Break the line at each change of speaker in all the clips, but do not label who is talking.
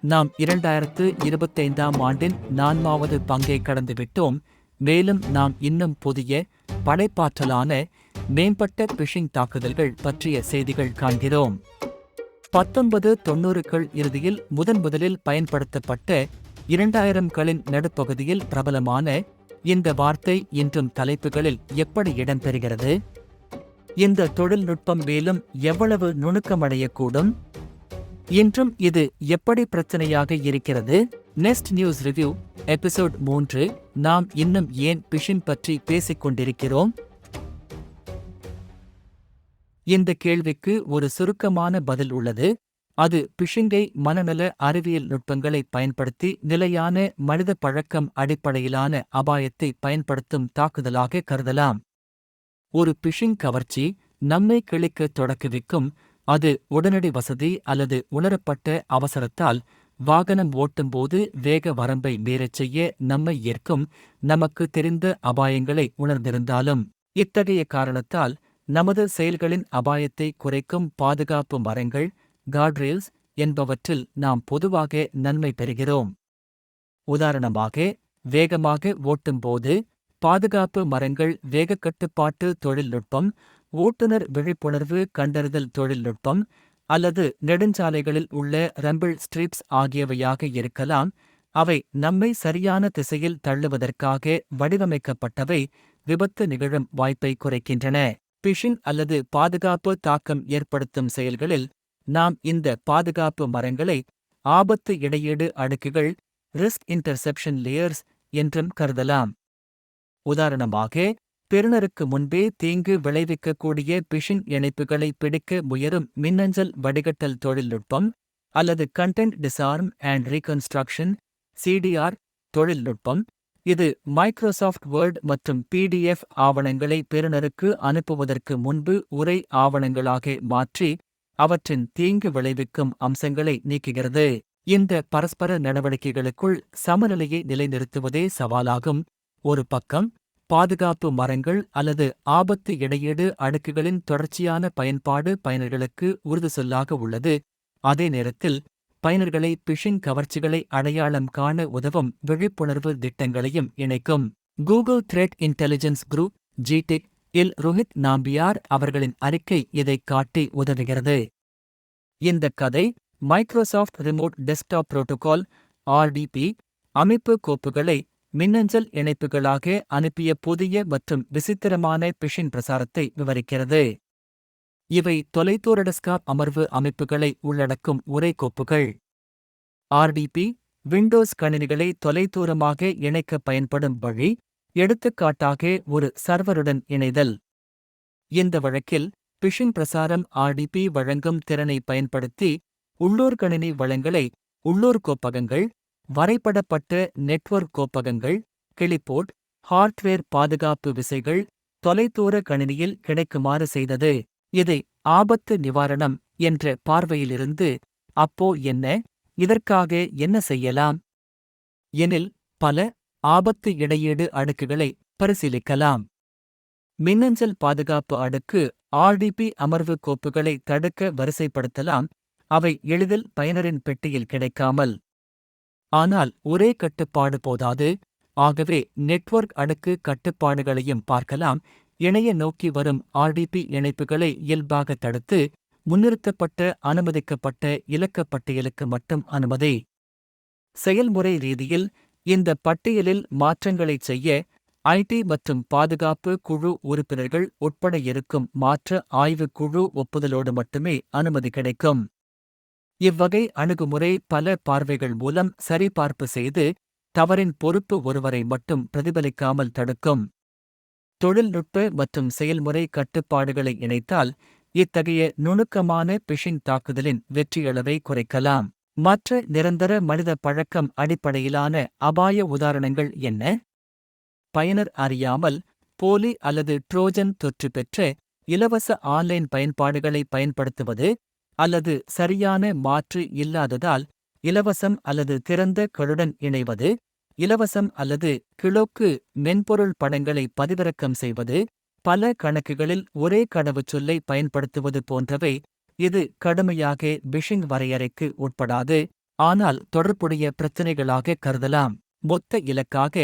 நாம் இரண்டாயிரத்து இருபத்தைந்தாம் ஆண்டின் நான்காவது பங்கை கடந்துவிட்டோம். மேலும் நாம் இன்னும் புதிய படைப்பாற்றலான மேம்பட்ட பிஷிங் தாக்குதல்கள் பற்றிய செய்திகள் காண்கிறோம். பத்தொன்பது தொன்னூறுகள் இறுதியில் முதன் முதலில் பயன்படுத்தப்பட்ட இரண்டாயிரம்களின் நடுப்பகுதியில் பிரபலமான இந்த வார்த்தை இன்றும் தலைப்புகளில் எப்படி இடம்பெறுகிறது? இந்த தொழில்நுட்பம் மேலும் எவ்வளவு நுணுக்கமடையக்கூடும்? இன்றும் இது எப்படி பிரச்சனையாக இருக்கிறது? நெக்ஸ்ட் நியூஸ் ரிவ்யூ எபிசோட் மூன்று நாம் இன்னும் ஏன் பிஷின் பற்றி பேசிக் கொண்டிருக்கிறோம் இந்த கேள்விக்கு ஒரு சுருக்கமான பதில் உள்ளது. அது பிஷிங்கை மனநல அறிவியல் நுட்பங்களை பயன்படுத்தி நிலையான மனித பழக்கம் அடிப்படையிலான அபாயத்தை பயன்படுத்தும் தாக்குதலாக கருதலாம். ஒரு பிஷிங் கவர்ச்சி நம்மை கிழிக்க தொடக்குவிக்கும் அது உடனடி வசதி அல்லது உணரப்பட்ட அவசரத்தால் வாகனம் ஓட்டும்போது வேக வரம்பை மீறச் செய்ய நம்மை ஏற்கும் நமக்கு தெரிந்த அபாயங்களை உணர்ந்திருந்தாலும் இத்தகைய காரணத்தால் நமது செயல்களின் அபாயத்தை குறைக்கும் பாதுகாப்பு மரங்கள் கார்ட்ரேல்ஸ் என்பவற்றில் நாம் பொதுவாக நன்மை பெறுகிறோம். உதாரணமாக வேகமாக ஓட்டும்போது பாதுகாப்பு மரங்கள் வேகக்கட்டுப்பாட்டு தொழில்நுட்பம் ஓட்டுநர் விழிப்புணர்வு கண்டறிதல் தொழில்நுட்பம் அல்லது நெடுஞ்சாலைகளில் உள்ள ரம்பிள் ஸ்ட்ரிப்ஸ் ஆகியவையாக இருக்கலாம். அவை நம்மை சரியான திசையில் தள்ளுவதற்காக வடிவமைக்கப்பட்டவை விபத்து நிகழும் வாய்ப்பை குறைக்கின்றன. பிஷிங் அல்லது பாதுகாப்பு தாக்கம் ஏற்படுத்தும் செயல்களில் நாம் இந்த பாதுகாப்பு மரங்களை ஆபத்து இடையீடு அடுக்குகள் ரிஸ்க் இன்டர்செப்ஷன் லேயர்ஸ் என்றும் கருதலாம். உதாரணமாக பெறுநருக்கு முன்பே தீங்கு விளைவிக்கக்கூடிய பிஷிங் இணைப்புகளை பிடிக்க முயறும் மின்னஞ்சல் வடிகட்டல் தொழில்நுட்பம் அல்லது content disarm and reconstruction CDR தொழில்நுட்பம். இது மைக்ரோசாஃப்ட் வேர்ட் மற்றும் பிடிஎஃப் ஆவணங்களை பெறுநருக்கு அனுப்புவதற்கு முன்பு உரை ஆவணங்களாக மாற்றி அவற்றின் தீங்கு விளைவிக்கும் அம்சங்களை நீக்குகிறது. இந்த பரஸ்பர நடவடிக்கைகளுக்குள் சமநிலையை நிலைநிறுத்துவதே சவாலாகும். ஒரு பக்கம் பாதுகாப்பு மரங்கள் அல்லது ஆபத்து இடையீடு அடுக்குகளின் தொடர்ச்சியான பயன்பாடு பயனர்களுக்கு உறுதிசொல்லாக உள்ளது. அதே நேரத்தில் பயனர்களை பிஷிங் கவர்ச்சிகளை அடையாளம் காண உதவும் விழிப்புணர்வு திட்டங்களையும் இணைக்கும். கூகுள் த்ரெட் இன்டெலிஜென்ஸ் குரூப் ஜிடெக் இல் ரோஹித் நாம்பியார் அவர்களின் அறிக்கை இதை காட்டி உதவுகிறது. இந்த கதை Microsoft remote desktop protocol RDP அமைப்பு கோப்புகளை மின்னஞ்சல் இணைப்புகளாக அனுப்பிய புதிய மற்றும் விசித்திரமான பிஷின் பிரசாரத்தை விவரிக்கிறது. இவை தொலைதூரடஸ்காப் அமர்வு அமைப்புகளை உள்ளடக்கும் உரை கோப்புகள். ஆர்டிபி விண்டோஸ் கணினிகளை தொலைதூரமாக இணைக்க பயன்படும் வழி எடுத்துக்காட்டாக ஒரு சர்வருடன் இணைதல். இந்த வழக்கில் பிஷின் பிரசாரம் ஆர்டிபி வழங்கும் திறனை பயன்படுத்தி உள்ளூர் கணினி வளங்களை உள்ளூர் கோப்பகங்கள் வரைபடப்பட்ட நெட்வொர்க் கோப்பகங்கள் கிளிபோர்ட் ஹார்ட்வேர் பாதுகாப்பு விசைகள் தொலைதூர கணினியில் கிடைக்குமாறு செய்தது. இதை ஆபத்து நிவாரணம் என்ற பார்வையிலிருந்து அப்போ என்ன? இதற்காக என்ன செய்யலாம்? எனில் பல ஆபத்து இடையீடு அடுக்குகளை பரிசீலிக்கலாம். மின்னஞ்சல் பாதுகாப்பு அடுக்கு ஆர்டிபி அமர்வு கோப்புகளை தடுக்க வரிசைப்படுத்தலாம். அவை எளிதில் பயனரின் பெட்டியில் கிடைக்காமல். ஆனால் ஒரே கட்டுப்பாடு போதாது. ஆகவே நெட்வொர்க் அடுக்கு கட்டுப்பாடுகளையும் பார்க்கலாம். இணைய நோக்கி வரும் ஆர்டிபி இணைப்புகளை இயல்பாக தடுத்து முன்னிறுத்தப்பட்ட அனுமதிக்கப்பட்ட இலக்கப் பட்டியலுக்கு மட்டும் அனுமதி. செயல்முறை ரீதியில் இந்த பட்டியலில் மாற்றங்களைச் செய்ய ஐடி மற்றும் பாதுகாப்பு குழு உறுப்பினர்கள் உட்பட இருக்கும் மாற்ற ஆய்வுக் குழு ஒப்புதலோடு மட்டுமே அனுமதி கிடைக்கும். இவ்வகை அணுகுமுறை பல பார்வைகள் மூலம் சரிபார்ப்பு செய்து தவறின் பொறுப்பு ஒருவரை மட்டும் பிரதிபலிக்காமல் தடுக்கும். தொழில்நுட்ப மற்றும் செயல்முறை கட்டுப்பாடுகளை இணைத்தால் இத்தகைய நுணுக்கமான பிஷிங் தாக்குதலின் வெற்றியளவை குறைக்கலாம். மற்ற நிரந்தர மனித பழக்கம் அடிப்படையிலான அபாய உதாரணங்கள் என்ன? பயனர் அறியாமல் போலி அல்லது ட்ரோஜன் தொற்று பெற்ற இலவச ஆன்லைன் பயன்பாடுகளை பயன்படுத்துவது அல்லது சரியான மாற்று இல்லாததால் இலவசம் அல்லது திறந்த கழுடன் இணைவது இலவசம் அல்லது கிலோக்கு மென்பொருள் படங்களை பதிவிறக்கம் செய்வது பல கணக்குகளில் ஒரே கடவுச்சொல்லை பயன்படுத்துவது போன்றவை இது கடுமையாக பிஷிங் வரையறைக்கு உட்படாது ஆனால் தொடர்புடைய பிரச்சினைகளாக கருதலாம். மொத்த இலக்காக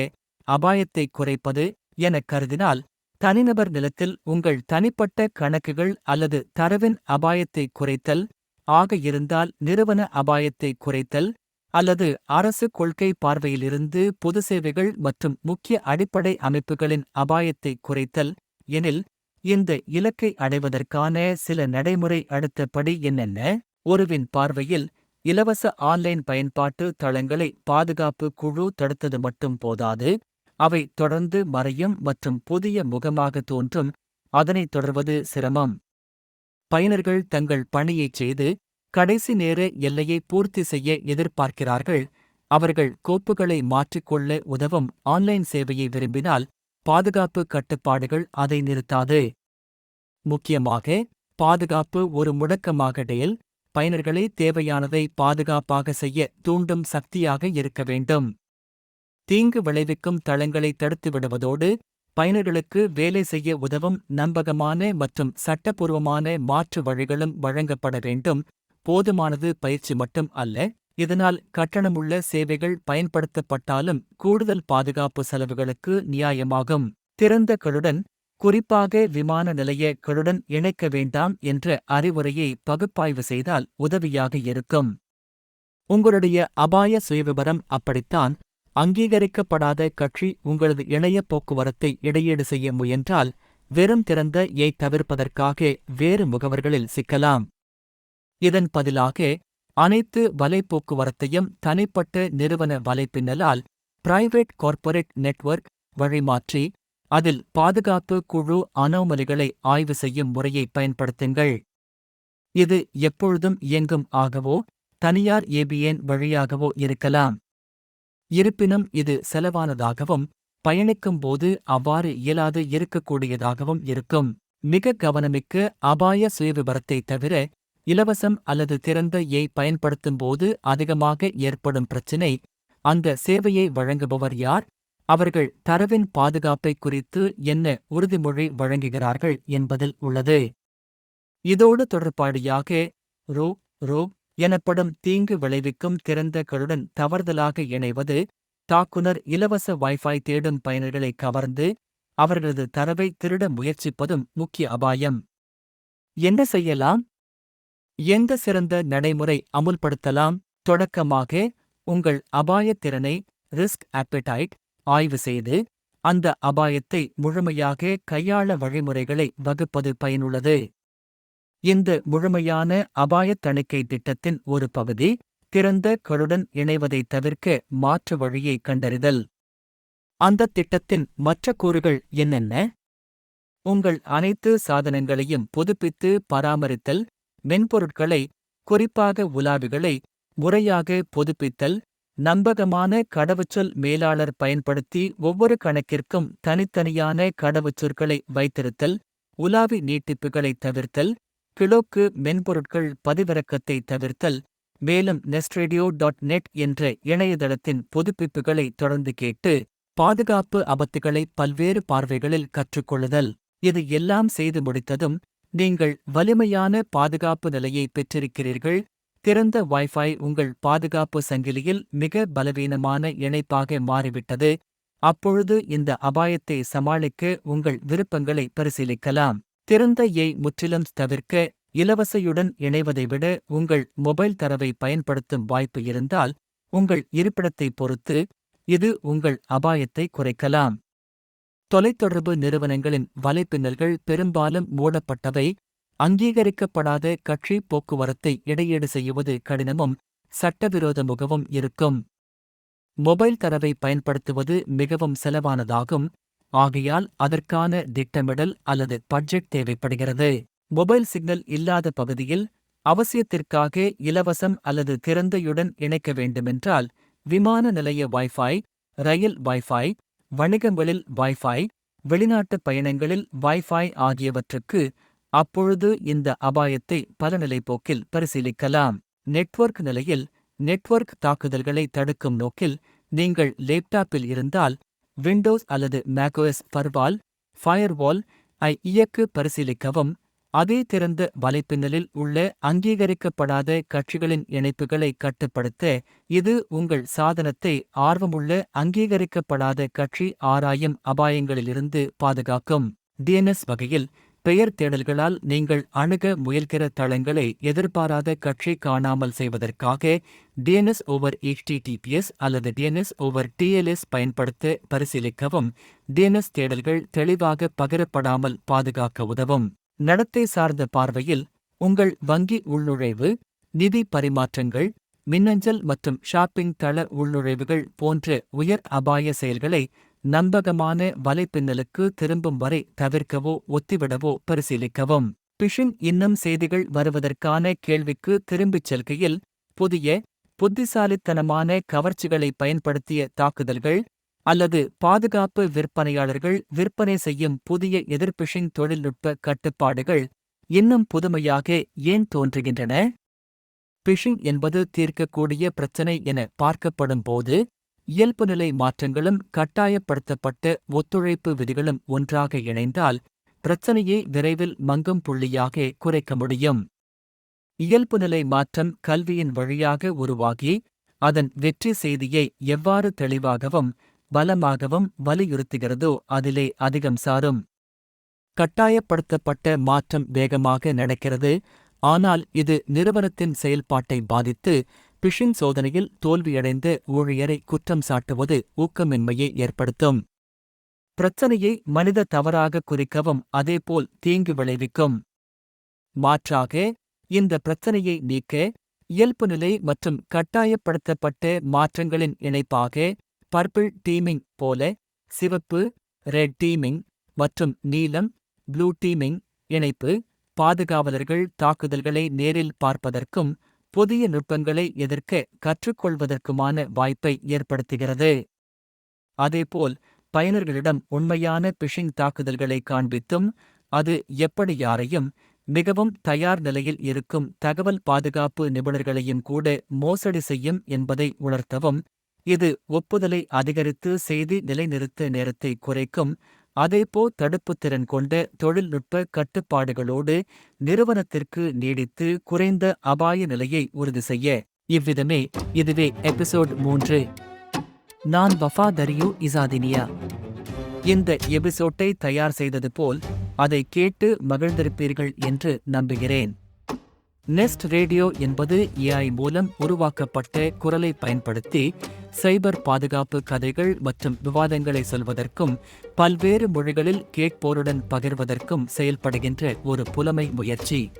அபாயத்தை குறைப்பது என கருதினால் தனிநபர் நிலத்தில் உங்கள் தனிப்பட்ட கணக்குகள் அல்லது தரவின் அபாயத்தை குறைத்தல் ஆக இருந்தால் நிறுவன அபாயத்தை குறைத்தல் அல்லது அரசு கொள்கை பார்வையிலிருந்து பொது சேவைகள் மற்றும் முக்கிய அடிப்படை அமைப்புகளின் அபாயத்தை குறைத்தல் எனில் இந்த இலக்கை அடைவதற்கான சில நடைமுறை அடுத்த படி என்னென்ன? ஒருவின் பார்வையில் இலவச ஆன்லைன் பயன்பாட்டு தளங்களை பாதுகாப்பு குழு தடுத்தது மட்டும் போதாது. அவை தொடர்ந்து மறையும் மற்றும் புதிய முகமாக தோன்றும். அதனைத் தொடர்வது சிரமம். பயனர்கள் தங்கள் பணியைச் செய்து கடைசி நேர எல்லையை பூர்த்தி செய்ய எதிர்பார்க்கிறார்கள். அவர்கள் கோப்புகளை மாற்றிக்கொள்ள உதவும் ஆன்லைன் சேவையை விரும்பினால் பாதுகாப்பு கட்டுப்பாடுகள் அதை நிறுத்தாது. முக்கியமாக பாதுகாப்பு ஒரு முடக்கமாக டெயல் பயனர்களை தேவையானதை பாதுகாப்பாக செய்ய தூண்டும் சக்தியாக இருக்க வேண்டும். தீங்கு விளைவிக்கும் தளங்களை தடுத்துவிடுவதோடு பயனர்களுக்கு வேலை செய்ய உதவும் நம்பகமான மற்றும் சட்டப்பூர்வமான மாற்று வழிகளும் வழங்கப்பட வேண்டும். போதுமானது பயிற்சி மட்டும் அல்ல. இதனால் கட்டணமுள்ள சேவைகள் பயன்படுத்தப்பட்டாலும் கூடுதல் பாதுகாப்பு செலவுகளுக்கு நியாயமாகும். திறந்த களுடன் குறிப்பாக விமான நிலைய களுடன் இணைக்க வேண்டாம் என்ற அறிவுரையை பகுப்பாய்வு செய்தால் உதவியாக இருக்கும். உங்களுடைய அபாய சுயவிபரம் அப்படித்தான். அங்கீகரிக்கப்படாத கட்சி உங்களது இணைய போக்குவரத்தை இடையீடு செய்ய முயன்றால் வெறும் திறந்த ஏ தவிர்ப்பதற்காக வேறு முகவர்களில் சிக்கலாம். இதன் பதிலாக அனைத்து வலை போக்குவரத்தையும் தனிப்பட்ட நிறுவன வலைப்பின்னலால் பிரைவேட் கார்ப்பரேட் நெட்வொர்க் வழிமாற்றி அதில் பாதுகாப்பு குழு அனோமலிகளை ஆய்வு செய்யும் முறையை பயன்படுத்துங்கள். இது எப்பொழுதும் இயங்கும் ஆகவோ தனியார் ஏபிஎன் வழியாகவோ இருக்கலாம். இருப்பினும் இது செலவானதாகவும் பயணிக்கும் போது அவ்வாறு இயலாது இருக்கக்கூடியதாகவும் இருக்கும். மிக கவனமிக்க அபாய சுயவிபரத்தை தவிர இலவசம் அல்லது திறந்த ஏ பயன்படுத்தும்போது அதிகமாக ஏற்படும் பிரச்சினை அந்த சேவையை வழங்குபவர் யார் அவர்கள் தரவின் பாதுகாப்பை குறித்து என்ன உறுதிமொழி வழங்குகிறார்கள் என்பதில் உள்ளது. இதோடு தொடர்பாடியாக ரோ ரோ எனப்படும் தீங்கு விளைவிக்கும் திறந்த களுடன் தவறுதலாக இணைவது தாக்குனர் இலவச வைஃபை தேடும் பயனர்களை கவர்ந்து அவர்களது தரவை திருட முயற்சிப்பதும் முக்கிய அபாயம். என்ன செய்யலாம்? எந்த சிறந்த நடைமுறை அமுல்படுத்தலாம்? தொடக்கமாக உங்கள் அபாயத்திறனை ரிஸ்க் ஆப்பிடைட் ஆய்வு செய்து அந்த அபாயத்தை முழுமையாக கையாள வழிமுறைகளை வகுப்பது பயனுள்ளது. இந்த முழுமையான அபாயத் தணிக்கை திட்டத்தின் ஒரு பகுதி திறந்த கருடன் இணைவதை தவிர்க்க மாற்று வழியை கண்டறிதல். அந்த திட்டத்தின் மற்ற கூறுகள் என்னென்ன? உங்கள் அனைத்து சாதனங்களையும் புதுப்பித்து பராமரித்தல் மென்பொருட்களை குறிப்பாக உலாவிகளை முறையாக புதுப்பித்தல் நம்பகமான கடவுச்சொல் மேலாளர் பயன்படுத்தி ஒவ்வொரு கணக்கிற்கும் தனித்தனியான கடவுச்சொற்களை வைத்திருத்தல் உலாவி நீட்டிப்புகளை தவிர்த்தல் கிலோக்கு மென்பொருட்கள் பதிவிறக்கத்தை தவிர்த்தல் மேலும் நெஸ்ட்ரேடியோ டாட் நெட் என்ற இணையதளத்தின் புதுப்பிப்புகளை தொடர்ந்து கேட்டு பாதுகாப்பு அபத்துகளை பல்வேறு பார்வைகளில் கற்றுக்கொள்ளுதல். இது எல்லாம் செய்து முடித்ததும் நீங்கள் வலிமையான பாதுகாப்பு நிலையை பெற்றிருக்கிறீர்கள். திறந்த வைஃபை உங்கள் பாதுகாப்பு சங்கிலியில் மிக பலவீனமான இணைப்பாக மாறிவிட்டது. அப்பொழுது இந்த அபாயத்தை சமாளிக்க உங்கள் விருப்பங்களை பரிசீலிக்கலாம். திறந்த முற்றிலும் தவிர்க்க இலவசையுடன் இணைவதை விட உங்கள் மொபைல் தரவை பயன்படுத்தும் வாய்ப்பு இருந்தால் உங்கள் இருப்பிடத்தை பொறுத்து இது உங்கள் அபாயத்தை குறைக்கலாம். தொலைத்தொடர்பு நிறுவனங்களின் வலைப்பின்னல்கள் பெரும்பாலும் மூடப்பட்டவை. அங்கீகரிக்கப்படாத கட்சி போக்குவரத்தை இடையீடு செய்வது கடினமும் சட்டவிரோத முகவும் இருக்கும். மொபைல் தரவை பயன்படுத்துவது மிகவும் செலவானதாகும். ஆகையால் அதற்கான திட்டமிடல் அல்லது பட்ஜெட் தேவைப்படுகிறது. மொபைல் சிக்னல் இல்லாத பகுதியில் அவசியத்திற்காக இலவசம் அல்லது திறந்தையுடன் இணைக்க வேண்டுமென்றால் விமான நிலைய வைஃபை ரயில் வைஃபை வணிகங்களில் வைஃபை வெளிநாட்டு பயணங்களில் வைஃபை ஆகியவற்றுக்கு அப்பொழுது இந்த அபாயத்தை பல நிலைப்போக்கில் பரிசீலிக்கலாம். நெட்வொர்க் நிலையில் நெட்வொர்க் தாக்குதல்களை தடுக்கும் நோக்கில் நீங்கள் லேப்டாப்பில் இருந்தால் விண்டோஸ் அல்லது மேக்ஓஎஸ் ஃபர்வால் ஃபயர்வால் ஐ இயக்கு பரிசீலிக்கவும். அதே திறந்த வலைப்பின்னலில் உள்ள அங்கீகரிக்கப்படாத கட்சிகளின் இணைப்புகளை கட்டுப்படுத்த இது உங்கள் சாதனத்தை ஆர்வமுள்ள அங்கீகரிக்கப்படாத கட்சி ஆராயும் அபாயங்களிலிருந்து பாதுகாக்கும். டிஎன்எஸ் வகையில் பெயர் தேடல்களால் நீங்கள் அணுக முயல்கிற தளங்களை எதிர்பாராத கட்சி காணாமல் செய்வதற்காக டிஎன்எஸ் ஓவர் ஹெச்டிடிபிஎஸ் அல்லது டிஎன்எஸ் ஓவர் டிஎல்எஸ் பயன்படுத்த பரிசீலிக்கவும். டிஎன்எஸ் தேடல்கள் தெளிவாக பகிரப்படாமல் பாதுகாக்க உதவும். நடத்தை சார்ந்த பார்வையில் உங்கள் வங்கி உள்நுழைவு நிதி பரிமாற்றங்கள் மின்னஞ்சல் மற்றும் ஷாப்பிங் தள உள்நுழைவுகள் போன்ற உயர் அபாய செயல்களை நம்பகமான வலைப்பின்னலுக்கு திரும்பும் வரை தவிர்க்கவோ ஒத்திவிடவோ பரிசீலிக்கவும். பிஷிங் இன்னும் செய்திகள் வருவதற்கான கேள்விக்கு திரும்பிச் செல்கையில் புதிய புத்திசாலித்தனமான கவர்ச்சிகளை பயன்படுத்திய தாக்குதல்கள் அல்லது பாதுகாப்பு விற்பனையாளர்கள் விற்பனை செய்யும் புதிய எதிர்பிஷிங் தொழில்நுட்ப கட்டுப்பாடுகள் இன்னும் புதுமையாக ஏன் தோன்றுகின்றன? பிஷிங் என்பது தீர்க்கக்கூடிய பிரச்சினை என பார்க்கப்படும் போது இயல்புநிலை மாற்றங்களும் கட்டாயப்படுத்தப்பட்ட ஒத்துழைப்பு விதிகளும் ஒன்றாக இணைந்தால் பிரச்சனையை விரைவில் மங்கும் புள்ளியாக குறைக்க முடியும். இயல்புநிலை மாற்றம் கல்வியின் வழியாக உருவாகி அதன் வெற்றி செய்தியை எவ்வாறு தெளிவாகவும் பலமாகவும் வலியுறுத்துகிறதோ அதிலே அதிகம் சாரும். கட்டாயப்படுத்தப்பட்ட மாற்றம் வேகமாக நடக்கிறது ஆனால் இது நிறுவனத்தின் செயல்பாட்டை பாதித்து பிஷிங் சோதனையில் தோல்வியடைந்த ஊழியரை குற்றம் சாட்டுவது ஊக்கமின்மையை ஏற்படுத்தும். பிரச்சனையை மனித தவறாக குறிக்கவும் அதேபோல் தீங்கு விளைவிக்கும். மாற்றாக இந்த பிரச்சனையை நீக்க இயல்பு நிலை மற்றும் கட்டாயப்படுத்தப்பட்ட மாற்றங்களின் இணைப்பாக பர்பிள் டீமிங் போல சிவப்பு ரெட் டீமிங் மற்றும் நீலம் ப்ளூ டீமிங் இணைப்பு பாதுகாவலர்கள் தாக்குதல்களை நேரில் பார்ப்பதற்கும் புதிய நுட்பங்களை எதிர்க்க கற்றுக்கொள்வதற்குமான வாய்ப்பை ஏற்படுத்துகிறது. அதேபோல் பயனர்களிடம் உண்மையான பிஷிங் தாக்குதல்களை காண்பித்தும் அது எப்படி யாரையும் மிகவும் தயார் நிலையில் இருக்கும் தகவல் பாதுகாப்பு நிபுணர்களையும் கூட மோசடி செய்யும் என்பதை உணர்த்தவும் இது ஒப்புதலை அதிகரித்து செய்தி நிலைநிறுத்த நேரத்தை குறைக்கும் அதேபோ தடுப்புத்திறன் கொண்ட தொழில்நுட்ப கட்டுப்பாடுகளோடு நிறுவனத்திற்கு நீடித்து குறைந்த அபாய நிலையை உறுதி செய்ய இவ்விதமே இதுவே எபிசோட் மூன்று. நான் வஃபாதரியு இசாதினியா. இந்த எபிசோட்டை தயார் செய்தது போல் அதை கேட்டு மகிழ்ந்திருப்பீர்கள் என்று நம்புகிறேன். நெஸ்ட் ரேடியோ என்பது ஏஐ மூலம் உருவாக்கப்பட்ட குரலை பயன்படுத்தி சைபர் பாதுகாப்பு கதைகள் மற்றும் விவாதங்களை சொல்வதற்கும் பல்வேறு மொழிகளில் கேட்போருடன் பகிர்வதற்கும் செயல்படுகின்ற ஒரு புலமை முயற்சி.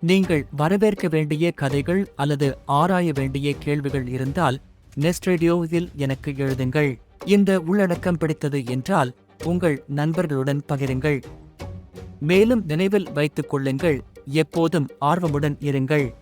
நீங்கள் வரவேற்க வேண்டிய கதைகள் அல்லது ஆராய வேண்டிய கேள்விகள் இருந்தால் நெஸ்ட் ரேடியோவில் எனக்கு எழுதுங்கள். இந்த உள்ளடக்கம் பிடித்தது என்றால் உங்கள் நண்பர்களுடன் பகிருங்கள். மேலும் நினைவில் வைத்துக் கொள்ளுங்கள். எப்போதும் ஆர்வமுடன் இருங்கள்.